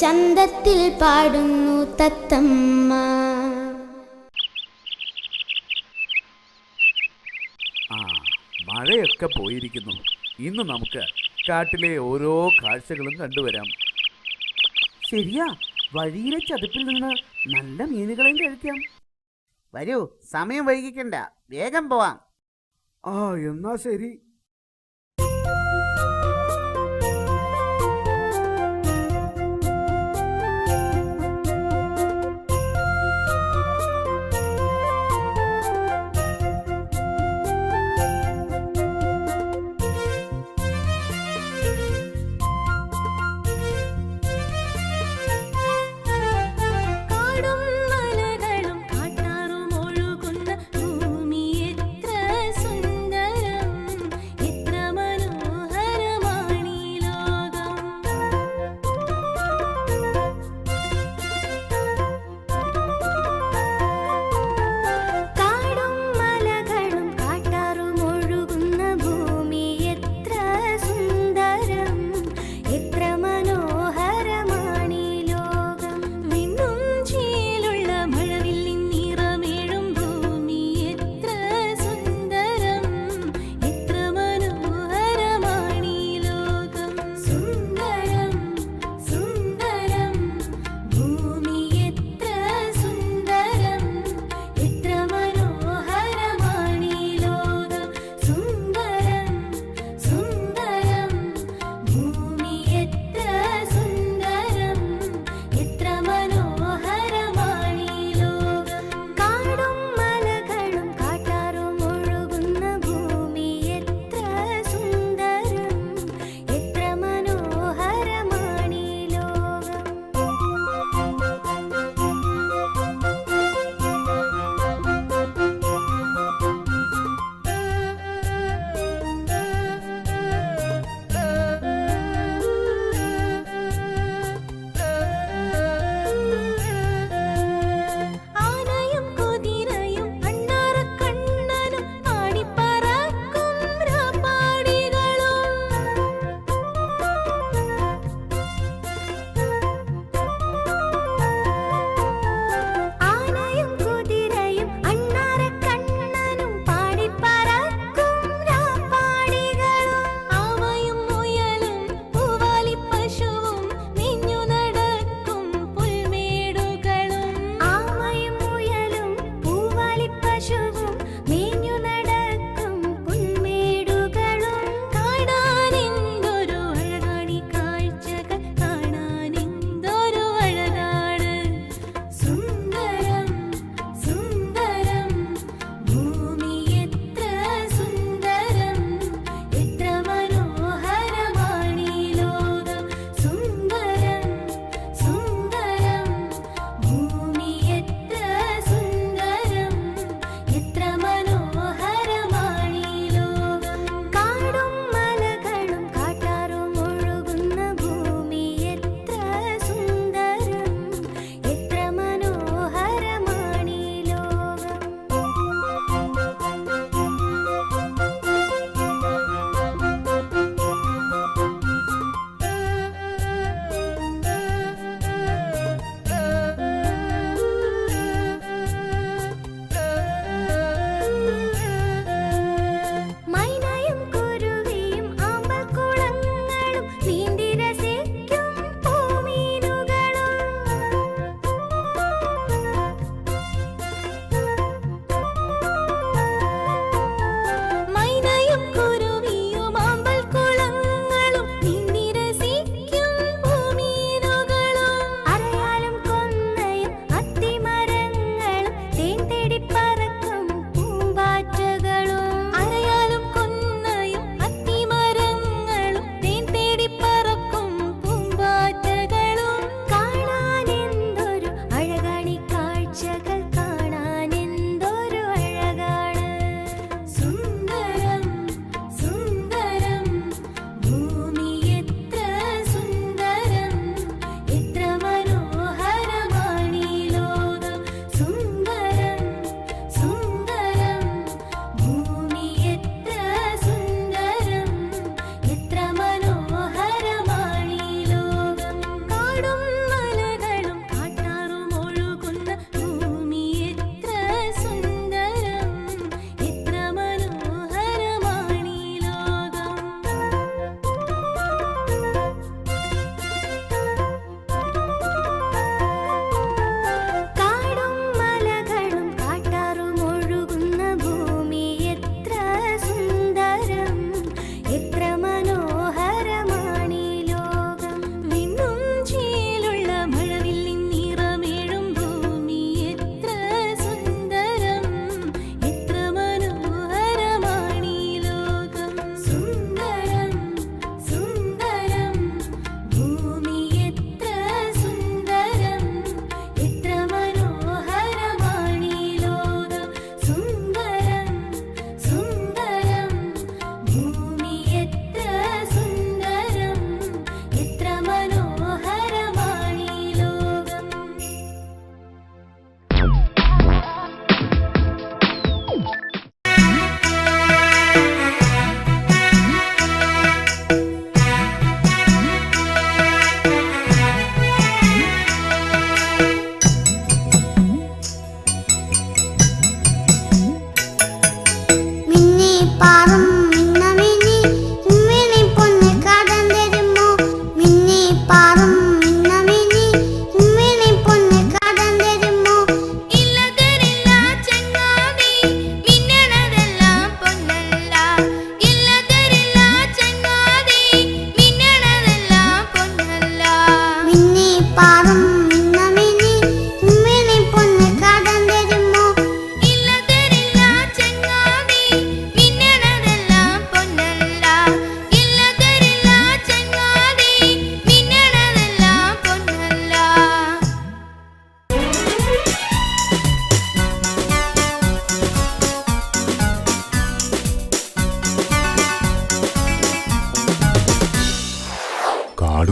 ചന്തത്തിൽ പാടുന്നു തത്തമ്മ. ആ മഴയൊക്കെ പോയിരിക്കുന്നു. ഇന്ന് നമുക്ക് കാട്ടിലെ ഓരോ കാഴ്ചകളും കണ്ടുവരാം. ശരിയാ വഴിയിലെ ചതുപ്പിൽ നിന്ന് നല്ല മീനുകളെയും കഴിക്കാം വരൂ സമയം വൈകിക്കണ്ട. വേഗം പോവാം. ആ എന്നാ ശരി.